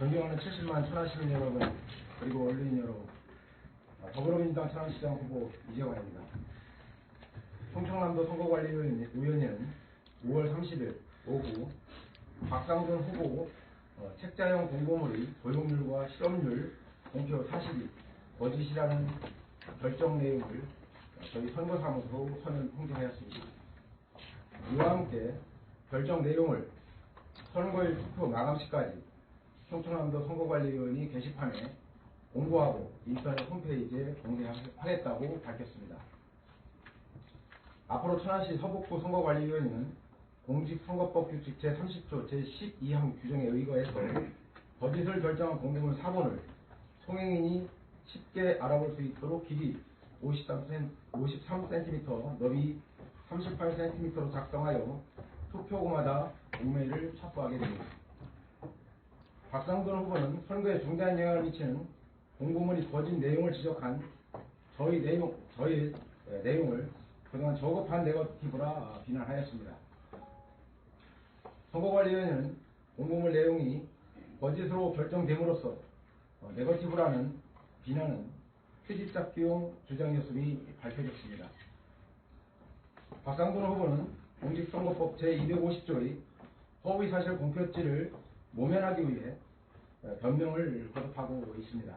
존경하는 70만 천안 시민 여러분 그리고 언론인 여러분 아, 더불어민주당 천안시장 후보 이재관입니다. 충청남도 선거관리위원회는 5월 30일 오후 박상준 후보 어, 책자형 공고물의 도용률과 실업률 공표 사실이 거짓이라는 결정 내용을 저희 선거사무소로 서면 통지하였습니다. 이와 함께 결정 내용을 선거일 투표 마감 시까지 충청남도 선거관리위원회 게시판에 공고하고 인터넷 홈페이지에 공개하겠다고 밝혔습니다. 앞으로 천안시 서북구 선거관리위원회는 공직선거법 규칙 제30조 제12항 규정에 의거해서 거짓을 결정한 공고물 4번을 송행인이 쉽게 알아볼 수 있도록 길이 53cm, 53cm, 너비 38cm로 작성하여 투표구마다 공매를 첩부하게 됩니다. 박상돈 후보는 선거에 중대한 영향을 미치는 공고문이 거짓 내용을 지적한 저희 내용, 저희 예, 내용을 그동안 저급한 네거티브라 비난하였습니다. 선거관리위원회는 공고물 내용이 거짓으로 결정됨으로써 어, 네거티브라는 비난은 트집잡기용 주장이었음이 밝혀졌습니다. 박상돈 후보는 공직선거법 제250조의 허위사실 공표죄를 모면하기 위해 어, 변명을 거듭하고 있습니다.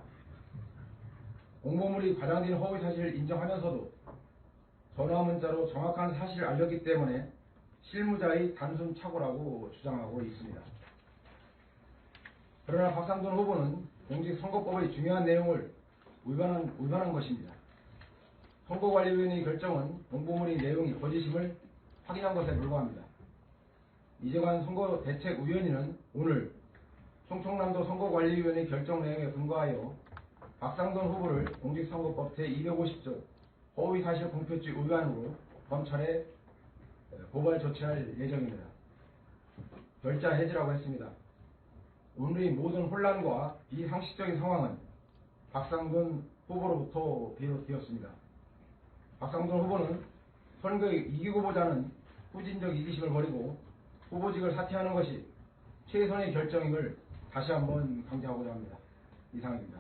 공보물이 과장된 허위 사실을 인정하면서도 전화 문자로 정확한 사실을 알렸기 때문에 실무자의 단순 착오라고 주장하고 있습니다. 그러나 박상돈 후보는 공직선거법의 중요한 내용을 위반한, 위반한 것입니다. 선거관리위원회의 결정은 공보물의 내용이 거짓임을 확인한 것에 불과합니다. 이재관 선거 대책 위원회는 오늘 충청남도 선거관리위원회 결정 내용에 근거하여 박상돈 후보를 공직선거법 제250조 허위사실 공표죄 위반으로 검찰에 고발 조치할 예정입니다. 결자 해지라고 했습니다. 오늘의 모든 혼란과 비상식적인 상황은 박상돈 후보로부터 비롯되었습니다. 박상돈 후보는 선거에 이기고 보자는 후진적 이기심을 버리고 후보직을 사퇴하는 것이 최선의 결정임을 다시 한번 강조하고자 합니다. 이상입니다.